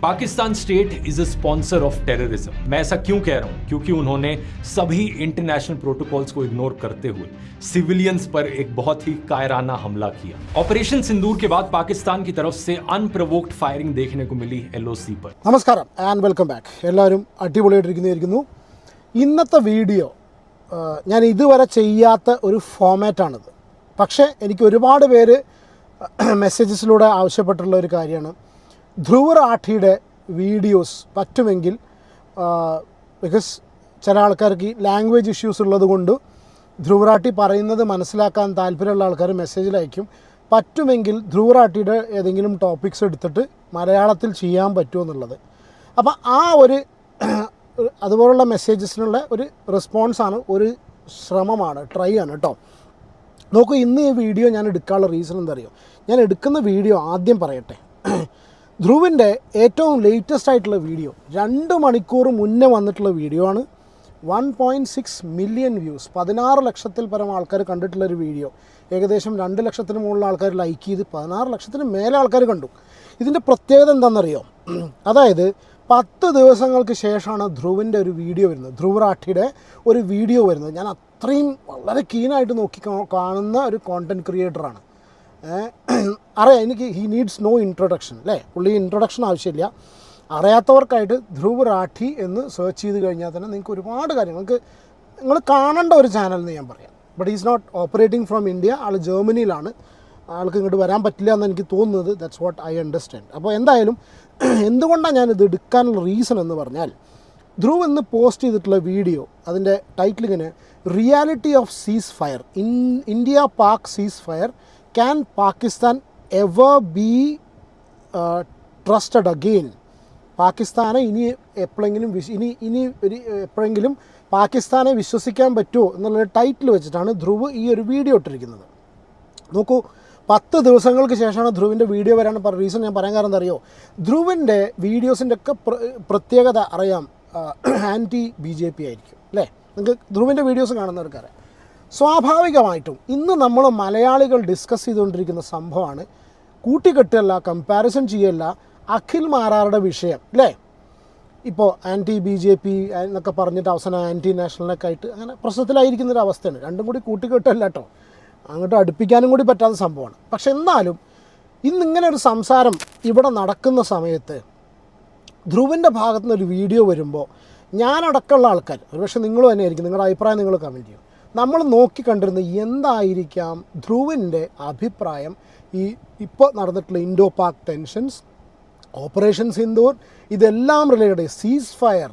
Pakistan state is a sponsor of terrorism मैं ऐसा क्यों कह रहा हूं क्योंकि उन्होंने सभी इंटरनेशनल प्रोटोकॉल्स को इग्नोर करते हुए सिविलियंस पर एक बहुत ही कायराना हमला किया ऑपरेशन सिंदूर के बाद पाकिस्तान की तरफ से अनप्रवोक्ड फायरिंग देखने को मिली एलओसी पर നമസ്കാരം ആൻഡ് വെൽക്കം ബാക്ക് എല്ലാവരും അടിപൊളിയായിട്ടിരിക്കുന്നതായിരിക്കുന്നു ഇന്നത്തെ വീഡിയോ ആ, ഞാൻ ഇതുവരെ ചെയ്യാത്ത ഒരു ഫോമാറ്റാണിത് പക്ഷേ എനിക്ക് ഒരുപാട് പേര് മെസ്സേജസിലൂടെ ആവശ്യപ്പെട്ടിട്ടുള്ള ഒരു കാര്യമാണ് ധ്രുവ് റാഠിയുടെ വീഡിയോസ് പറ്റുമെങ്കിൽ ബിക്കോസ് ചില ആൾക്കാർക്ക് ഈ ലാംഗ്വേജ് ഇഷ്യൂസ് ഉള്ളത് കൊണ്ട് ധ്രുവറാട്ടി പറയുന്നത് മനസ്സിലാക്കാൻ താല്പര്യമുള്ള ആൾക്കാർ മെസ്സേജിൽ അയക്കും. പറ്റുമെങ്കിൽ ധ്രുവറാട്ടിയുടെ ഏതെങ്കിലും ടോപ്പിക്സ് എടുത്തിട്ട് മലയാളത്തിൽ ചെയ്യാൻ പറ്റുമോ എന്നുള്ളത്. അപ്പോൾ ആ ഒരു അതുപോലുള്ള മെസ്സേജസിനുള്ള ഒരു റെസ്പോൺസാണ് ഒരു ശ്രമമാണ് ട്രൈ ആണ് കേട്ടോ നോക്കൂ ഇന്ന് ഈ വീഡിയോ ഞാൻ എടുക്കാനുള്ള റീസൺ എന്താ ഞാൻ എടുക്കുന്ന വീഡിയോ ആദ്യം പറയട്ടെ. ധ്രുവിന്റെ ഏറ്റവും ലേറ്റസ്റ്റ് ആയിട്ടുള്ള വീഡിയോ രണ്ട് മണിക്കൂർ മുന്നേ വന്നിട്ടുള്ള വീഡിയോ ആണ്. One point six million views പതിനാറ് ലക്ഷത്തിൽ പരം ആൾക്കാർ കണ്ടിട്ടുള്ള ഒരു വീഡിയോ ഏകദേശം രണ്ട് ലക്ഷത്തിന് മുകളിൽ ആൾക്കാർ ലൈക്ക് ചെയ്ത് പതിനാറ് ലക്ഷത്തിന് മേലെ ആൾക്കാർ കണ്ടു. ഇതിന്റെ പ്രത്യേകത എന്താണെന്നറിയോ? അതായത് പത്ത് ദിവസങ്ങൾക്ക് ശേഷമാണ് ധ്രുവിന്റെ ഒരു വീഡിയോ വരുന്നത്. ധ്രുവ് റാഠിയുടെ ഒരു വീഡിയോ വരുന്നത്. ഞാൻ അത്രയും വളരെ കീനായിട്ട് നോക്കി കാണുന്ന ഒരു കോണ്ടന്റ് ക്രിയേറ്ററാണ് അറിയാം എനിക്ക് ഹി നീഡ്സ് നോ ഇൻട്രൊഡക്ഷൻ അല്ലേ? പുള്ളി ഇൻട്രൊഡക്ഷൻ ആവശ്യമില്ല. അറിയാത്തവർക്കായിട്ട് ധ്രുവ് റാഠി എന്ന് സെർച്ച് ചെയ്ത് കഴിഞ്ഞാൽ തന്നെ നിങ്ങൾക്ക് ഒരുപാട് കാര്യങ്ങൾ നിങ്ങൾക്ക് നിങ്ങൾ കാണേണ്ട ഒരു ചാനൽ എന്ന് ഞാൻ പറയാം. But is not operating from India ആൾ ജർമ്മനിയിലാണ്. ആൾക്ക് ഇങ്ങോട്ട് വരാൻ പറ്റില്ല എന്ന് എനിക്ക് തോന്നുന്നത്. ദാറ്റ്സ് വാട്ട് ഐ അണ്ടർസ്റ്റാൻഡ് അപ്പോൾ എന്തായാലും എന്തുകൊണ്ടാണ് ഞാനിത് എടുക്കാനുള്ള റീസൺ എന്ന് പറഞ്ഞാൽ ധ്രുവ് എന്ന് പോസ്റ്റ് ചെയ്തിട്ടുള്ള വീഡിയോ അതിന്റെ ടൈറ്റിൽ ഇങ്ങനെ reality of ceasefire in India Pak ceasefire can Pakistan ever be trusted again പാകിസ്ഥാനെ ഇനി എപ്പോഴെങ്കിലും വിശ് ഇനി ഇനി ഒരു എപ്പോഴെങ്കിലും പാകിസ്ഥാനെ വിശ്വസിക്കാൻ പറ്റുമോ എന്നുള്ള ടൈറ്റിൽ വെച്ചിട്ടാണ് ധ്രുവ് ഈ ഒരു വീഡിയോ ഇട്ടിരിക്കുന്നത്. നോക്കൂ പത്ത് ദിവസങ്ങൾക്ക് ശേഷമാണ് ധ്രുവിന്റെ വീഡിയോ വരാൻ റീസൺ ഞാൻ പറയാൻ കാരണം എന്താ അറിയോ ധ്രുവിന്റെ വീഡിയോസിന്റെ ഒക്കെ പ്ര- പ്രത്യേകത അറിയാം ആന്റി ബി ജെ പി ആയിരിക്കും അല്ലേ? നിങ്ങൾക്ക് ധ്രുവിന്റെ വീഡിയോസ് കാണുന്നവർക്കറിയാം. സ്വാഭാവികമായിട്ടും ഇന്ന് നമ്മൾ മലയാളികൾ ഡിസ്കസ് ചെയ്തുകൊണ്ടിരിക്കുന്ന സംഭവമാണ്. കൂട്ടിക്കെട്ടല്ല കമ്പാരിസൺ ചെയ്യല്ല അഖിൽ മാറാറുടെ വിഷയം അല്ലേ? ഇപ്പോൾ ആന്റി ബി ജെ പി എന്നൊക്കെ പറഞ്ഞിട്ട് അവസാനം ആന്റി നാഷണലൊക്കെ ആയിട്ട് അങ്ങനെ പ്രശ്നത്തിലായിരിക്കുന്ന ഒരു അവസ്ഥയാണ്. രണ്ടും കൂടി കൂട്ടിക്കെട്ടല്ല കേട്ടോ അങ്ങോട്ട് അടുപ്പിക്കാനും കൂടി പറ്റാത്ത സംഭവമാണ്. പക്ഷെ എന്നാലും ഇന്നിങ്ങനെ ഒരു സംസാരം ഇവിടെ നടക്കുന്ന സമയത്ത് ധ്രുവിന്റെ ഭാഗത്തുനിന്ന് ഒരു വീഡിയോ വരുമ്പോൾ ഞാനടക്കമുള്ള ആൾക്കാർ ഒരുപക്ഷെ നിങ്ങൾ തന്നെ ആയിരിക്കും നിങ്ങളുടെ അഭിപ്രായം നിങ്ങൾ കമന്റ് ചെയ്യും നമ്മൾ നോക്കി കണ്ടിരുന്നത് എന്തായിരിക്കാം ധ്രുവിന്റെ അഭിപ്രായം. ഈ ഇപ്പോൾ നടന്നിട്ടുള്ള Indo Pak tensions operation Sindoor ഇതെല്ലാം റിലേറ്റഡ് സീസ് ഫയർ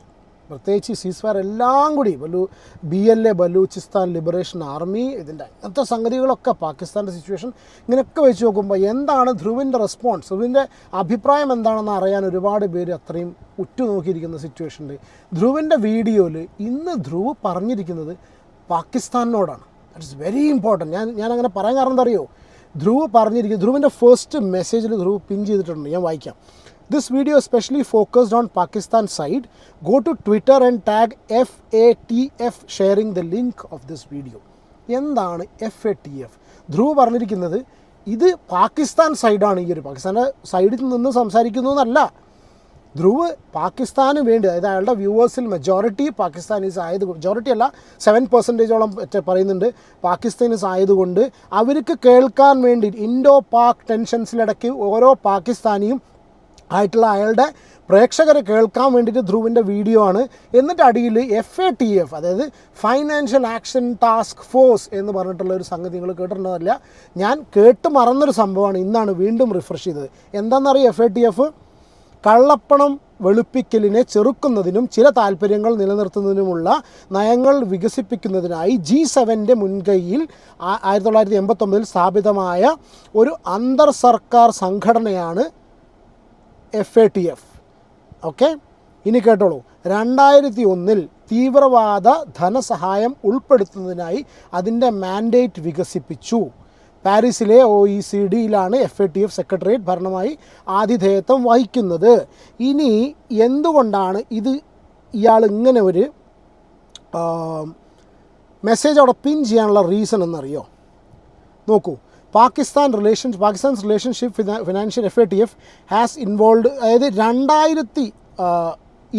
പ്രത്യേകിച്ച് സീസ് ഫയർ എല്ലാം കൂടി ബലു B L A Balochistan liberation army ഇതിന്റെ അങ്ങനത്തെ സംഗതികളൊക്കെ പാകിസ്ഥാന്റെ സിറ്റുവേഷൻ ഇങ്ങനെയൊക്കെ വെച്ച് നോക്കുമ്പോൾ എന്താണ് ധ്രുവിന്റെ റെസ്പോൺസ് ധ്രുവിന്റെ അഭിപ്രായം എന്താണെന്ന് അറിയാൻ ഒരുപാട് പേര് അത്രയും ഉറ്റുനോക്കിയിരിക്കുന്ന സിറ്റുവേഷനിൽ ധ്രുവിന്റെ വീഡിയോയിൽ ഇന്ന് ധ്രുവ് പറഞ്ഞിരിക്കുന്നത് പാകിസ്ഥാനിനോടാണ്. ദാറ്റ്സ് വെരി ഇമ്പോർട്ടന്റ് ഞാൻ ഞാൻ അങ്ങനെ പറയാൻ കാരണം എന്താ അറിയോ ധ്രുവ് പറഞ്ഞിരിക്കും ധ്രുവിന്റെ ഫസ്റ്റ് മെസ്സേജിൽ ധ്രുവ് പിൻ ചെയ്തിട്ടുണ്ട്. ഞാൻ വായിക്കാം. This video specially focused on Pakistan side go to Twitter and tag F A T F sharing the link of this video എന്താണ് F A T F Dhruv പറഞ്ഞിരിക്കുന്നത് ഇത് പാകിസ്ഥാൻ സൈഡാണ് ഈ ഒരു പാകിസ്ഥാന്റെ സൈഡിൽ നിന്ന് സംസാരിക്കുന്നു എന്നല്ല ധ്രുവ് പാകിസ്ഥാന് വേണ്ടി അതായത് അയാളുടെ വ്യൂവേഴ്സിൽ മെജോറിറ്റി പാകിസ്ഥാനീസ് ആയത് മെജോറിറ്റി അല്ല സെവൻ പെർസെന്റേജോളം പറയുന്നുണ്ട് പാകിസ്ഥാനീസ് ആയതുകൊണ്ട് അവർക്ക് കേൾക്കാൻ വേണ്ടി ഇൻഡോ പാക് ടെൻഷൻസിലിടയ്ക്ക് ഓരോ പാകിസ്ഥാനിയും ആയിട്ടുള്ള അയാളുടെ പ്രേക്ഷകരെ കേൾക്കാൻ വേണ്ടിയിട്ട് ധ്രുവിന്റെ വീഡിയോ ആണ്. എന്നിട്ട് അടിയിൽ എഫ് എ ടി എഫ് അതായത് ഫൈനാൻഷ്യൽ ആക്ഷൻ ടാസ്ക് ഫോഴ്സ് എന്ന് പറഞ്ഞിട്ടുള്ള ഒരു സംഗതി നിങ്ങൾ കേട്ടിട്ടുണ്ടതല്ല ഞാൻ കേട്ട് മറന്നൊരു സംഭവമാണ് ഇന്നാണ് വീണ്ടും റിഫ്രഷ് ചെയ്തത്. എന്താണെന്നറിയാം എഫ് എ ടി എഫ് കള്ളപ്പണം വെളുപ്പിക്കലിനെ ചെറുക്കുന്നതിനും ചില താല്പര്യങ്ങൾ നിലനിർത്തുന്നതിനുമുള്ള നയങ്ങൾ വികസിപ്പിക്കുന്നതിനായി ജി സെവന്റെ മുൻകൈയിൽ ആയിരത്തി തൊള്ളായിരത്തി എൺപത്തൊമ്പതിൽ സ്ഥാപിതമായ ഒരു അന്തർ സർക്കാർ സംഘടനയാണ് F A T F. Okay? ഇനി കേട്ടോളൂ. രണ്ടായിരത്തി ഒന്നിൽ തീവ്രവാദ ധനസഹായം ഉൾപ്പെടുത്തുന്നതിനായി അതിന്റെ മാൻഡേറ്റ് വികസിപ്പിച്ചു. പാരീസിലെ O E C ഡിയിലാണ് F A T F secretariat ഭരണമായി ആതിഥേയത്വം വഹിക്കുന്നത്. ഇനി എന്തുകൊണ്ടാണ് ഇത് ഇയാൾ ഇങ്ങനെ ഒരു മെസ്സേജ് അവിടെ പിൻ ചെയ്യാനുള്ള റീസൺ എന്നറിയോ? നോക്കൂ Pakistan relation Pakistan's relationship financial F A T F has involve അതായത് രണ്ടായിരത്തി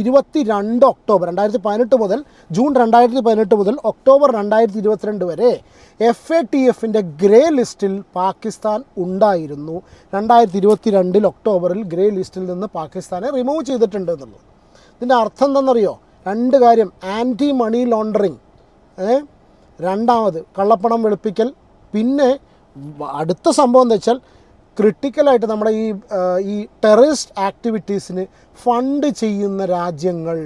ഇരുപത്തി രണ്ട് ഒക്ടോബർ രണ്ടായിരത്തി പതിനെട്ട് മുതൽ ജൂൺ രണ്ടായിരത്തി പതിനെട്ട് മുതൽ ഒക്ടോബർ രണ്ടായിരത്തി ഇരുപത്തിരണ്ട് വരെ എഫ് എ ടി എഫിന്റെ ഗ്രേ ലിസ്റ്റിൽ പാകിസ്ഥാൻ ഉണ്ടായിരുന്നു. രണ്ടായിരത്തി ഇരുപത്തി രണ്ടിൽ ഒക്ടോബറിൽ ഗ്രേ ലിസ്റ്റിൽ നിന്ന് പാകിസ്ഥാനെ റിമൂവ് ചെയ്തിട്ടുണ്ട് എന്നുള്ളത് ഇതിന്റെ അർത്ഥം എന്താണെന്നറിയോ? രണ്ട് കാര്യം. ആന്റി മണി ലോണ്ടറിങ് രണ്ടാമത് കള്ളപ്പണം വെളുപ്പിക്കൽ. പിന്നെ അടുത്ത സംഭവം എന്ന് വെച്ചാൽ ക്രിട്ടിക്കലായിട്ട് നമ്മുടെ ഈ ഈ ടെററിസ്റ്റ് ആക്ടിവിറ്റീസിന് ഫണ്ട് ചെയ്യുന്ന രാജ്യങ്ങൾ.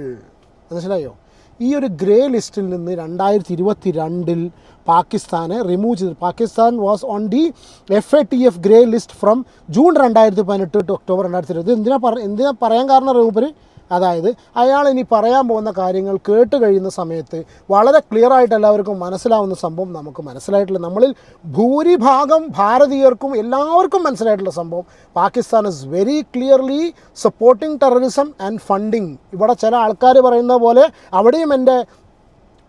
മനസ്സിലായോ? ഈ ഒരു ഗ്രേ ലിസ്റ്റിൽ നിന്ന് രണ്ടായിരത്തി ഇരുപത്തി രണ്ടിൽ പാകിസ്ഥാനെ റിമൂവ് ചെയ്തു. Pakistan was on the F A T F grey list from June രണ്ടായിരത്തി പതിനെട്ട് ടു ഒക്ടോബർ രണ്ടായിരത്തി ഇരുപത് എന്തിനാ പറ എന്തിനാ പറയാൻ കാരണം റൂപര് അതായത് അയാൾ ഇനി പറയാൻ പോകുന്ന കാര്യങ്ങൾ കേട്ട് കഴിയുന്ന സമയത്ത് വളരെ ക്ലിയർ ആയിട്ട് എല്ലാവർക്കും മനസ്സിലാവുന്ന സംഭവം നമുക്ക് മനസ്സിലായിട്ടുള്ള നമ്മളിൽ ഭൂരിഭാഗം ഭാരതീയർക്കും എല്ലാവർക്കും മനസ്സിലായിട്ടുള്ള സംഭവം Pakistan is very clearly supporting terrorism and funding ഇവിടെ ചില ആൾക്കാർ പറയുന്ന പോലെ അവിടെയും എന്റെ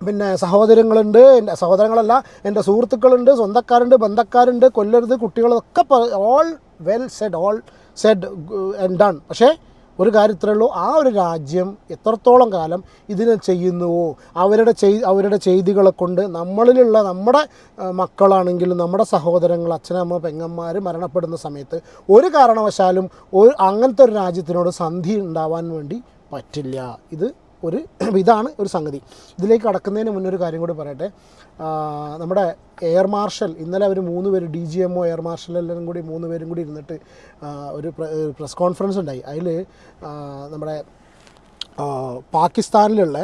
പിന്നെ സഹോദരങ്ങളുണ്ട് എന്റെ സഹോദരങ്ങളല്ല എന്റെ സുഹൃത്തുക്കളുണ്ട് സ്വന്തക്കാരുണ്ട് ബന്ധക്കാരുണ്ട് കൊല്ലരുത് കുട്ടികളൊക്കെ all well said all said and done പക്ഷേ ഒരു കാര്യത്തിലേ ഉള്ളൂ. ആ ഒരു രാജ്യം എത്രത്തോളം കാലം ഇതിനെ ചെയ്യുന്നുവോ അവരുടെ ചെയ് അവരുടെ ചെയ്തികളെ കൊണ്ട് നമ്മളിലുള്ള നമ്മുടെ മക്കളാണെങ്കിലും നമ്മുടെ സഹോദരങ്ങൾ അച്ഛനമ്മ പെങ്ങന്മാർ മരണപ്പെടുന്ന സമയത്ത് ഒരു കാരണവശാലും ഒരു അങ്ങനത്തെ ഒരു രാജ്യത്തിനോട് സന്ധി ഉണ്ടാവാൻ വേണ്ടി പറ്റില്ല. ഇത് ഒരു ഇതാണ് ഒരു സംഗതി. ഇതിലേക്ക് കടക്കുന്നതിന് മുന്നേ ഒരു കാര്യം കൂടി പറയട്ടെ. നമ്മുടെ എയർ മാർഷൽ ഇന്നലെ അവർ മൂന്ന് പേര് D G M O air marshal എല്ലാം കൂടി മൂന്ന് പേരും കൂടി ഇരുന്നിട്ട് ഒരു പ്രസ് കോൺഫറൻസ് ഉണ്ടായി. അതിൽ നമ്മുടെ പാകിസ്ഥാനിലുള്ള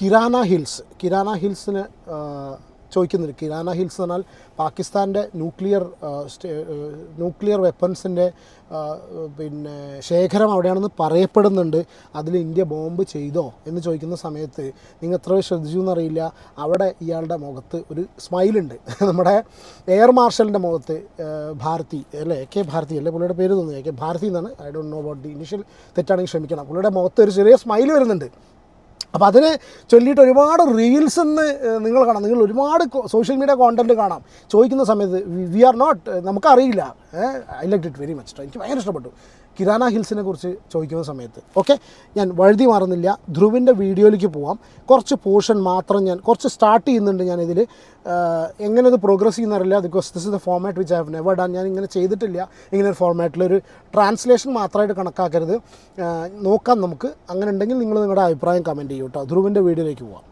കിരാന ഹിൽസ് കിരാന ഹിൽസിന് ചോദിക്കുന്നുണ്ട്. കിരാന ഹിൽസ് എന്ന് പറഞ്ഞാൽ പാകിസ്ഥാന്റെ ന്യൂക്ലിയർ ന്യൂക്ലിയർ വെപ്പൺസിന്റെ പിന്നെ ശേഖരം അവിടെയാണെന്ന് പറയപ്പെടുന്നുണ്ട്. അതിൽ ഇന്ത്യ ബോംബ് ചെയ്തോ എന്ന് ചോദിക്കുന്ന സമയത്ത് നിങ്ങൾ എത്ര ശ്രദ്ധിച്ചു എന്നറിയില്ല. അവിടെ ഇയാളുടെ മുഖത്ത് ഒരു സ്മൈലുണ്ട്. നമ്മുടെ എയർ മാർഷലിന്റെ മുഖത്ത് ഭാരതി അല്ലേ എ കെ ഭാരതി അല്ലേ പുള്ളിയുടെ പേര് തോന്നുന്നു. എ കെ ഭാരതി എന്നാണ്. I don't know about the initial തെറ്റാണെങ്കിൽ ക്ഷമിക്കണം. പുള്ളിയുടെ മുഖത്ത് ഒരു ചെറിയ സ്മൈൽ വരുന്നുണ്ട്. അപ്പോൾ അതിനെ ചൊല്ലിയിട്ട് ഒരുപാട് റീൽസ് എന്ന് നിങ്ങൾ കാണാം. നിങ്ങൾ ഒരുപാട് സോഷ്യൽ മീഡിയ കോണ്ടന്റ് കാണാം. ചോദിക്കുന്ന സമയത്ത് വി ആർ നോട്ട് നമുക്കറിയില്ല. I like it very much എനിക്ക് ഭയങ്കര ഇഷ്ടപ്പെട്ടു. കിരാന ഹിൽസിനെ കുറിച്ച് ചോദിക്കുന്ന സമയത്ത്. ഓക്കെ? ഞാൻ വഴുതി മാറുന്നില്ല. ധ്രുവിന്റെ വീഡിയോയിലേക്ക് പോവാം. കുറച്ച് പോർഷൻ മാത്രം ഞാൻ കുറച്ച് സ്റ്റാർട്ട് ചെയ്യുന്നുണ്ട് ഞാൻ ഇതിൽ എങ്ങനെ അത് progress ചെയ്യുന്നറിയില്ല because this is the format which I have never done ഞാൻ ഇങ്ങനെ ചെയ്തിട്ടില്ല. ഇങ്ങനെ ഒരു ഫോർമാറ്റിലൊരു ട്രാൻസ്ലേഷൻ മാത്രമായിട്ട് കണക്കാക്കരുത്. നോക്കാം നമുക്ക്. അങ്ങനെ ഉണ്ടെങ്കിൽ നിങ്ങൾ നിങ്ങളുടെ അഭിപ്രായം കമന്റ് ചെയ്യൂ കേട്ടോ ധ്രുവിന്റെ വീഡിയോയിലേക്ക് പോവാം.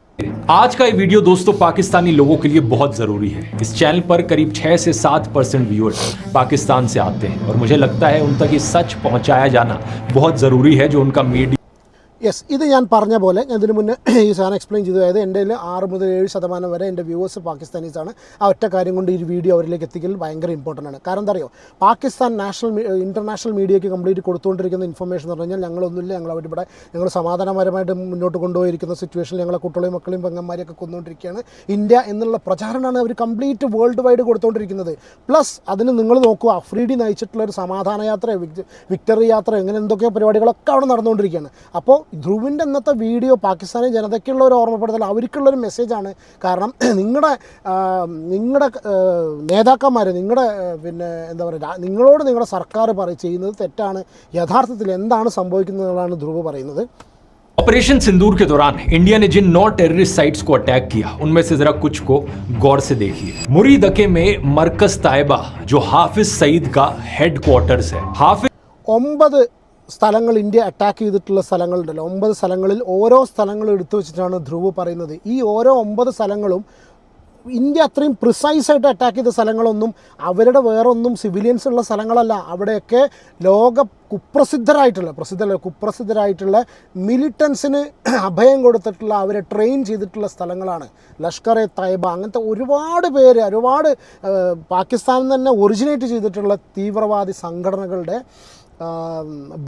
आज का ये वीडियो दोस्तों पाकिस्तानी लोगों के लिए बहुत ज़रूरी है। इस चैनल पर करीब 6 से 7 परसेंट व्यूअर्स पाकिस्तान से आते हैं। और मुझे लगता है उन तक ये सच पहुँचाया जाना बहुत ज़रूरी है जो उनका मीडिया യെസ് ഇത് ഞാൻ പറഞ്ഞ പോലെ ഞാൻ ഇതിന് മുന്നേ ഈ സാധനം എക്സ്പ്ലെയിൻ ചെയ്തു. അതായത് എന്റെ ആറ് മുതൽ ഏഴ് ശതമാനം വരെ എന്റെ വ്യൂവേഴ്സ് പാകിസ്ഥാനീസാണ് ആ ഒറ്റ കാര്യം കൊണ്ട് ഈ വീഡിയോ അവരിലേക്ക് എത്തിക്കൽ ഭയങ്കര ഇമ്പോർട്ടന്റ് ആണ്. കാരണം എന്താ അറിയോ? പാകിസ്ഥാൻ നാഷണൽ ഇന്റർനാഷണൽ മീഡിയയ്ക്ക് കംപ്ലീറ്റ് കൊടുത്തുകൊണ്ടിരിക്കുന്ന ഇൻഫർമേഷൻ എന്ന് പറഞ്ഞാൽ ഞങ്ങളൊന്നുമില്ല. ഞങ്ങൾ അവരിവിടെ ഞങ്ങൾ സമാധാനപരമായിട്ട് മുന്നോട്ട് കൊണ്ടുപോയിരിക്കുന്ന സിറ്റുവേഷനിൽ ഞങ്ങളെ കുട്ടികളെയും മക്കളെയും പെങ്ങന്മാരെയൊക്കെ കൊന്നുകൊണ്ടിരിക്കുകയാണ്. ഇന്ത്യ എന്നുള്ള പ്രചാരണമാണ് അവർ കംപ്ലീറ്റ് വേൾഡ് വൈഡ് കൊടുത്തുകൊണ്ടിരിക്കുന്നത്. പ്ലസ് അതിന് നിങ്ങൾ നോക്കുക അഫ്രീഡി നയിച്ചിട്ടുള്ള ഒരു സമാധാന യാത്ര വിക്ടറി യാത്ര എങ്ങനെ എന്തൊക്കെയോ പരിപാടികളൊക്കെ അവിടെ നടന്നുകൊണ്ടിരിക്കുകയാണ്. അപ്പോൾ ധ്രുവിൻ്റെ ഇന്നത്തെ വീഡിയോ പാകിസ്ഥാനി ജനതയ്ക്കുള്ള ഒരു ഓർമ്മപ്പെടുത്തൽ അവർക്കുള്ള ഒരു മെസ്സേജാണ് കാരണം നിങ്ങളുടെ നിങ്ങളുടെ നേതാക്കന്മാർ നിങ്ങളുടെ പിന്നെ എന്താ പറയുക നിങ്ങളോട് നിങ്ങളുടെ സർക്കാർ പറ ചെയ്യുന്നത് തെറ്റാണ് യഥാർത്ഥത്തിൽ എന്താണ് സംഭവിക്കുന്നതെന്നാണ് ധ്രുവ് പറയുന്നത് ऑपरेशन सिंदूर के दौरान इंडिया ने जिन नौ टेररिस्ट साइट्स को अटैक किया उनमें से जरा कुछ को गौर से देखिए मुरीदके में मरकज ताइबा जो हाफिज सईद का हेडक्वार्टर्स है हाफिज ഒമ്പത് സ്ഥലങ്ങൾ ഇന്ത്യ അറ്റാക്ക് ചെയ്തിട്ടുള്ള സ്ഥലങ്ങളുണ്ടല്ലോ. ഒമ്പത് സ്ഥലങ്ങളിൽ ഓരോ സ്ഥലങ്ങളും എടുത്തു വെച്ചിട്ടാണ് ധ്രുവ് പറയുന്നത്. ഈ ഓരോ ഒമ്പത് സ്ഥലങ്ങളും ഇന്ത്യ അത്രയും പ്രിസൈസ് ആയിട്ട് അറ്റാക്ക് ചെയ്ത സ്ഥലങ്ങളൊന്നും അവരുടെ വേറൊന്നും സിവിലിയൻസ് ഉള്ള സ്ഥലങ്ങളല്ല. അവിടെയൊക്കെ ലോക കുപ്രസിദ്ധരായിട്ടുള്ള പ്രസിദ്ധ കുപ്രസിദ്ധരായിട്ടുള്ള മിലിറ്റൻസിന് അഭയം കൊടുത്തിട്ടുള്ള അവരെ ട്രെയിൻ ചെയ്തിട്ടുള്ള സ്ഥലങ്ങളാണ്. ലഷ്കർ എ തൈബ അങ്ങനത്തെ ഒരുപാട് പേര് ഒരുപാട് പാകിസ്ഥാനിൽ തന്നെ ഒറിജിനേറ്റ് ചെയ്തിട്ടുള്ള തീവ്രവാദി സംഘടനകളുടെ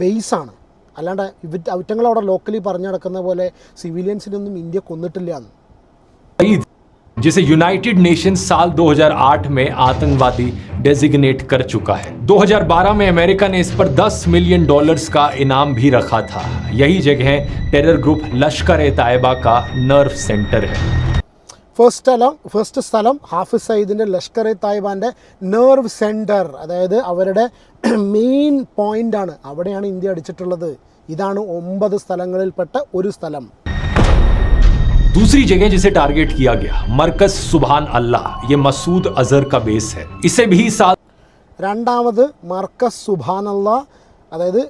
ബേസാണ് അല്ലാണ്ട് ഇവ അവറ്റങ്ങൾ അവിടെ ലോക്കലി പറഞ്ഞു നടക്കുന്ന പോലെ സിവിലിയൻസിനൊന്നും ഇന്ത്യ കൊന്നിട്ടില്ല എന്ന് सईद जिसे यूनाइटेड नेशंस साल 2008 में आतंकवादी डेजिग्नेट कर चुका है 2012 में अमेरिका ने इस पर 10 मिलियन डॉलर्स का इनाम भी रखा था यही जगह टेरर ग्रुप लश्कर ए तायबा का नर्व सेंटर है ഫസ്റ്റ് സ്ഥലം ഫസ്റ്റ് സ്ഥലം ഹാഫിസ് സയ്യിദിൻ്റെ ലഷ്കർ എ തായ്ബാൻ്റെ നെർവ് സെൻറ്റർ അതായത് അവരുടെ മെയിൻ പോയിൻ്റാണ് അവിടെയാണ് ഇന്ത്യ അടിച്ചിട്ടുള്ളത് ഇതാണ് ഒമ്പത് സ്ഥലങ്ങളിൽപ്പെട്ട ഒരു സ്ഥലം दूसरी जगह जिसे टारगेट किया गया मरकज सुबहान अल्लाह ये मसूद अजहर का बेस है इसे भी साल രണ്ടാമത് മർക്കസ് സുബാനല്ല അതായത്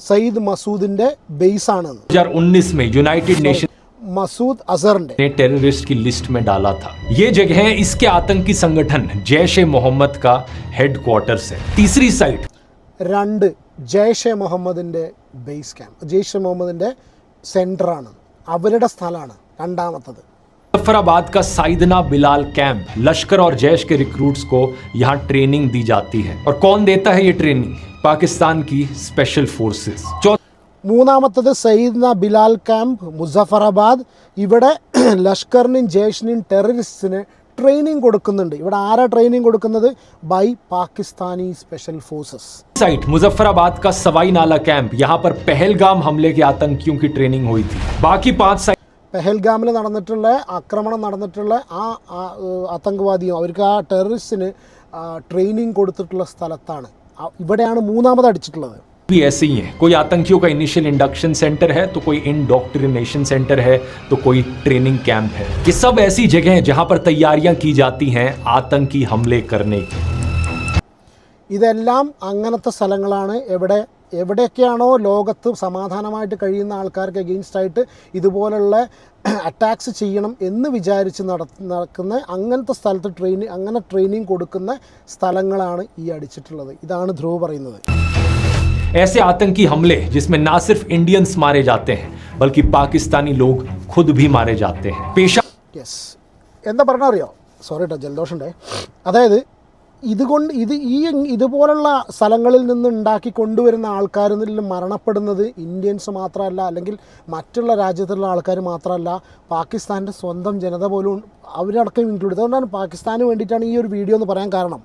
സയ്യിദ് മസൂദിൻ്റെ ബേസാണെന്ന് 2019 में यूनाइटेड नेशन മസൂദ് അസറിൻ്റെ ने टेररिस्ट की लिस्ट में डाला था ये जगह इसके आतंकी संगठन जैश ए मोहम्मद का हेडक्वार्टर्स है तीसरी साइट രണ്ട് ജയ്ഷെ മുഹമ്മദിൻ്റെ ബേസ് ക്യാമ്പ് ജയ്ഷെ മുഹമ്മദിൻ്റെ സെൻറ്ററാണ് അവരുടെ സ്ഥലമാണ് രണ്ടാമത്തത് मुजफ्फराबाद का साइदना बिलाल कैंप लश्कर और जैश के रिक्रूट्स को यहाँ ट्रेनिंग दी जाती है और कौन देता है ये ट्रेनिंग पाकिस्तान की स्पेशल फोर्सेस चौथा മൂന്നാമത്തത് സയ്യിദ്ന ബിലാൽ ക്യാമ്പ് മുസഫറാബാദ് ഇവിടെ ലഷ്കറിനും ജയ്ഷിനും ടെററിസ്റ്റിന് ട്രെയിനിങ് കൊടുക്കുന്നുണ്ട് ഇവിടെ ആരാ ട്രെയിനിങ് കൊടുക്കുന്നത് by Pakistani special forces site Muzaffarabad का सवाई नाला कैंप यहाँ पर पहलगाम हमले के आतंकियों की ट्रेनिंग हुई थी बाकी पांच साइट പെഹൽഗാമിൽ നടന്നിട്ടുള്ള ആക്രമണം നടന്നിട്ടുള്ള ആ ആ, ഏഹ്, ആതങ്കവാദിയും അവർക്ക് ആ ടെററിസ്റ്റിന് ട്രെയിനിങ് കൊടുത്തിട്ടുള്ള സ്ഥലത്താണ് ആ- ഇവിടെയാണ് മൂന്നാമത് അടിച്ചിട്ടുള്ളത് भी ऐसे ही हैं कोई आतंकियों का इनिशियल इंडक्शन सेंटर है तो कोई इंडोक्ट्रिनेशन सेंटर है तो कोई ट्रेनिंग कैंप है ये सब ऐसी जगह हैं जहां पर तैयारियां की जाती हैं आतंकी हमले करने की ഇതെല്ലാം അങ്ങനത്തെ സ്ഥലങ്ങളാണ് എവിടെ എവിടെയൊക്കെയാണോ ലോകത്ത് സമാധാനമായിട്ട് കഴിയുന്ന ആൾക്കാർക്ക് എഗെയിൻസ്റ്റ് ആയിട്ട് ഇതുപോലുള്ള അറ്റാക്സ് ചെയ്യണം എന്ന് വിചാരിച്ച് നട നടക്കുന്ന അങ്ങനത്തെ സ്ഥലത്ത് ട്രെയിനിങ് അങ്ങനെ ട്രെയിനിങ് കൊടുക്കുന്ന സ്ഥലങ്ങളാണ് ഈ അടിച്ചിട്ടുള്ളത് ഇതാണ് ധ്രുവ് പറയുന്നത് ऐसे आतंकी हमले जिसमें ना सिर्फ इंडियंस मारे जाते हैं बल्कि पाकिस्तानी लोग खुद भी मारे जाते हैं पेशा യെസ് എന്താ പറഞ്ഞാൽ അറിയോ സോറി കേട്ടോ ജലദോഷമുണ്ടേ അതായത് ഇതുകൊണ്ട് ഇത് ഈ ഇതുപോലുള്ള സ്ഥലങ്ങളിൽ നിന്ന് ഉണ്ടാക്കി കൊണ്ടുവരുന്ന ആൾക്കാരിൽ മരണപ്പെടുന്നത് ഇന്ത്യൻസ് മാത്രമല്ല അല്ലെങ്കിൽ മറ്റുള്ള രാജ്യത്തുള്ള ആൾക്കാർ മാത്രമല്ല പാകിസ്ഥാൻ്റെ സ്വന്തം ജനത പോലും അവരടക്കം ഇൻക്ലൂഡ് അതുകൊണ്ടാണ് പാകിസ്ഥാന് വേണ്ടിയിട്ടാണ് ഈ ഒരു വീഡിയോ എന്ന് പറയാൻ കാരണം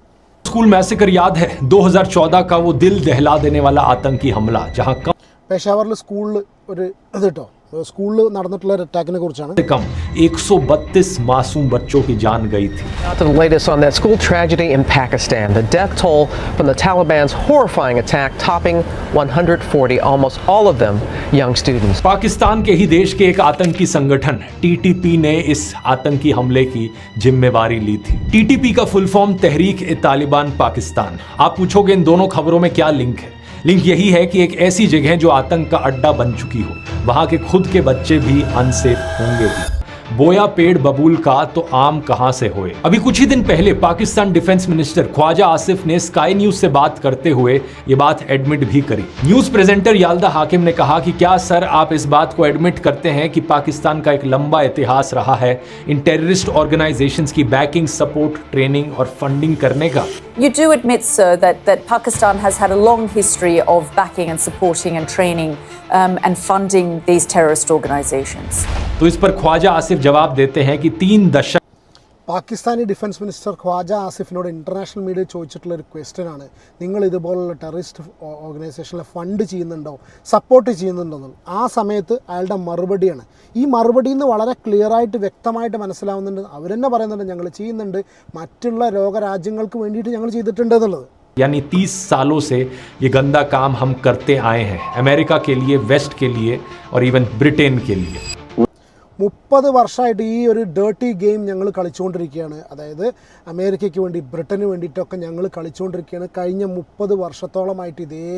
स्कूल मैसेकर याद है। 2014 का वो दिल दहला देने वाला आतंकी हमला, जहाँ कम पेशावर स्कूल ഒരു ഇത് കേട്ടോ സ്കൂളിൽ നടന്നിട്ടുള്ള ഒരു അറ്റാക്കിനെ കുറിച്ചാണ് से कम 132 मासूम बच्चों की जान गई थी Now to the latest on that school tragedy in Pakistan. The death toll from the Taliban's horrifying attack topping 140, almost all of them young students. Pakistan के ही देश के एक आतंकी संगठन टीटीपी ने इस आतंकी हमले की जिम्मेवारी ली थी टीटीपी का फुल फॉर्म तहरीक ए तालिबान पाकिस्तान आप पूछोगे इन दोनों खबरों में क्या लिंक है लिंक यही है कि एक ऐसी जगह जो आतंक का अड्डा बन चुकी हो। वहाँ के खुद के बच्चे भी अनसेफ होंगे भी। बोया पेड़ बबूल का तो आम कहाँ से होए? अभी कुछ ही दिन पहले पाकिस्तान डिफेंस मिनिस्टर ख्वाजा आसिफ ने स्काई न्यूज़ से बात करते हुए ये बात एडमिट भी करी। न्यूज़ प्रेजेंटर याल्दा हाकिम ने कहा कि क्या सर आप इस बात को एडमिट करते हैं कि पाकिस्तान का एक लंबा इतिहास रहा है इन टेररिस्ट ऑर्गेनाइजेशन की बैकिंग, सपोर्ट, ट्रेनिंग और फंडिंग करने का? You do admit, sir, that, that Pakistan has had a long history of backing and supporting and training um, and funding these terrorist organizations. तो इस पर ख्वाजा आसिफ जवाब देते हैं कि तीन दशक പാകിസ്ഥാനി ഡിഫൻസ് മിനിസ്റ്റർ ഖ്വാജ ആസിഫിനോട് ഇൻ്റർനാഷണൽ മീഡിയ ചോദിച്ചിട്ടുള്ള ഒരു ക്വസ്റ്റ്യൻ ആണ് നിങ്ങൾ ഇതുപോലുള്ള ടെററിസ്റ്റ് ഓർഗനൈസേഷനിലെ ഫണ്ട് ചെയ്യുന്നുണ്ടോ സപ്പോർട്ട് ചെയ്യുന്നുണ്ടോ എന്നുള്ളത് ആ സമയത്ത് അയാളുടെ മറുപടിയാണ് ഈ മറുപടിയിൽ നിന്ന് വളരെ ക്ലിയർ ആയിട്ട് വ്യക്തമായിട്ട് മനസ്സിലാവുന്നുണ്ട് അവരെന്നെ പറയുന്നുണ്ട് ഞങ്ങൾ ചെയ്യുന്നുണ്ട് മറ്റുള്ള ലോകരാജ്യങ്ങൾക്ക് വേണ്ടിയിട്ട് ഞങ്ങൾ ചെയ്തിട്ടുണ്ട് എന്നുള്ളത് यानी 30 सालों से ये गंदा काम हम करते आए हैं अमेरिका के लिए वेस्ट के लिए और इवन ब्रिटेन के लिए മുപ്പത് വർഷമായിട്ട് ഈ ഒരു ഡേർട്ടി ഗെയിം ഞങ്ങൾ കളിച്ചുകൊണ്ടിരിക്കുകയാണ്. അതായത് അമേരിക്കയ്ക്ക് വേണ്ടി ബ്രിട്ടന് വേണ്ടിയിട്ടൊക്കെ ഞങ്ങൾ കളിച്ചുകൊണ്ടിരിക്കുകയാണ്. കഴിഞ്ഞ മുപ്പത് വർഷത്തോളമായിട്ട് ഇതേ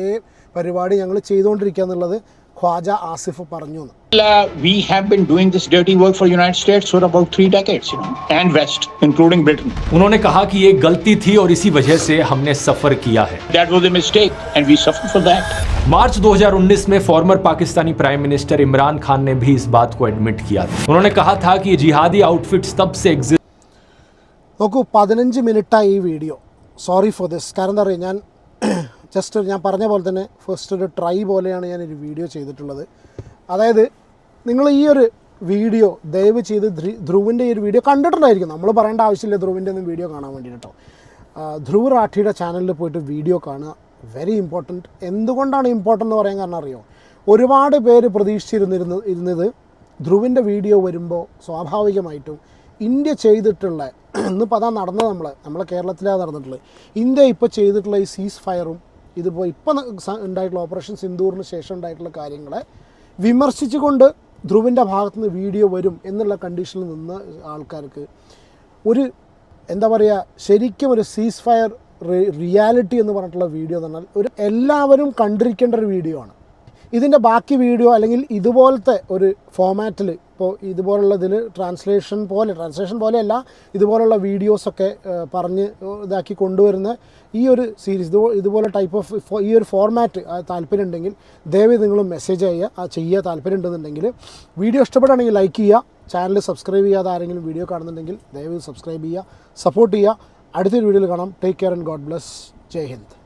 പരിപാടി ഞങ്ങൾ ചെയ്തുകൊണ്ടിരിക്കുക എന്നുള്ളത് ഖ്വാജ ആസിഫ് പറഞ്ഞു എന്ന് Uh, we have been doing this dirty work for United States for about three decades, you know, and West, including Britain. उन्होंने कहा कि ये गलती थी और इसी वजह से हमने सफर किया है That was a mistake, and we suffered for that. March 2019 में former Pakistani prime minister Imran Khan ने भी इस बात को एडमिट किया था उन्होंने कहा था कि ये जिहादी आउटफिट्स तब से एग्जिस्ट നോക്കൂ പതിനഞ്ച് മിനിറ്റായി ഈ വീഡിയോ സോറി ഫോർ ദിസ് കാരണം എന്താ പറയുക ഞാൻ ജസ്റ്റ് ഞാൻ പറഞ്ഞ പോലെ തന്നെ ഫസ്റ്റ് ഒരു ട്രൈ പോലെയാണ് ഞാൻ ഒരു വീഡിയോ ചെയ്തിട്ടുള്ളത്. അതായത് നിങ്ങൾ ഈ ഒരു വീഡിയോ ദയവ് ചെയ്ത് ധ്രു- ധ്രുവിന്റെ ഈ ഒരു വീഡിയോ കണ്ടിട്ടുണ്ടായിരിക്കും. നമ്മൾ പറയേണ്ട ആവശ്യമില്ല ധ്രുവിന്റെ ഒന്നും വീഡിയോ കാണാൻ വേണ്ടിയിട്ട്. കേട്ടോ ധ്രുവ് റാഠിയുടെ ചാനലിൽ പോയിട്ട് വീഡിയോ കാണുക വെരി ഇമ്പോർട്ടന്റ് എന്തുകൊണ്ടാണ് ഇമ്പോർട്ടന്റ് എന്ന് പറയാൻ കാരണം അറിയോ? ഒരുപാട് പേര് പ്രതീക്ഷിച്ചിരുന്നിരുന്ന ഇരുന്നത് ധ്രുവിന്റെ വീഡിയോ വരുമ്പോൾ സ്വാഭാവികമായിട്ടും ഇന്ത്യ ചെയ്തിട്ടുള്ള ഇന്നിപ്പോൾ അതാ നടന്നത് നമ്മൾ നമ്മളെ കേരളത്തിലാണ് നടന്നിട്ടുള്ളത്. ഇന്ത്യ ഇപ്പോൾ ചെയ്തിട്ടുള്ള ഈ സീസ് ഫയറും ഇതിപ്പോൾ ഇപ്പം ഉണ്ടായിട്ടുള്ള ഓപ്പറേഷൻ സിന്ദൂറിന് ശേഷം ഉണ്ടായിട്ടുള്ള കാര്യങ്ങളെ വിമർശിച്ചുകൊണ്ട് ധ്രുവിന്റെ ഭാഗത്തു നിന്ന് വീഡിയോ വരും എന്നുള്ള കണ്ടീഷനിൽ നിന്ന് ആൾക്കാർക്ക് ഒരു എന്താ പറയുക ശരിക്കും ഒരു സീസ് ഫയർ റിയാലിറ്റി എന്ന് പറഞ്ഞിട്ടുള്ള വീഡിയോ എന്ന് പറഞ്ഞാൽ ഒരു എല്ലാവരും കണ്ടിരിക്കേണ്ട ഒരു വീഡിയോ ആണ്. ഇതിന്റെ ബാക്കി വീഡിയോ അല്ലെങ്കിൽ ഇതുപോലത്തെ ഒരു ഫോമാറ്റിൽ ഇപ്പോൾ ഇതുപോലുള്ള ഇതിൽ ട്രാൻസ്ലേഷൻ പോലെ ട്രാൻസ്ലേഷൻ പോലെയല്ല ഇതുപോലുള്ള വീഡിയോസൊക്കെ പറഞ്ഞ് ഇതാക്കി കൊണ്ടുവരുന്ന ഈ ഒരു സീരീസ് ഇത് ഇതുപോലെ ടൈപ്പ് ഓഫ് ഈ ഒരു ഫോർമാറ്റ് താല്പര്യം ഉണ്ടെങ്കിൽ ദയവ് നിങ്ങൾ മെസ്സേജ് ചെയ്യുക ചെയ്യുക താല്പര്യം ഉണ്ടെന്നുണ്ടെങ്കിൽ വീഡിയോ ഇഷ്ടപ്പെടുകയാണെങ്കിൽ ലൈക്ക് ചെയ്യുക ചാനൽ സബ്സ്ക്രൈബ് ചെയ്യാതെ ആരെങ്കിലും വീഡിയോ കാണുന്നുണ്ടെങ്കിൽ ദയവ് സബ്സ്ക്രൈബ് ചെയ്യുക സപ്പോർട്ട് ചെയ്യുക. അടുത്തൊരു വീഡിയോയിൽ കാണാം. Take care and God bless Jai Hind.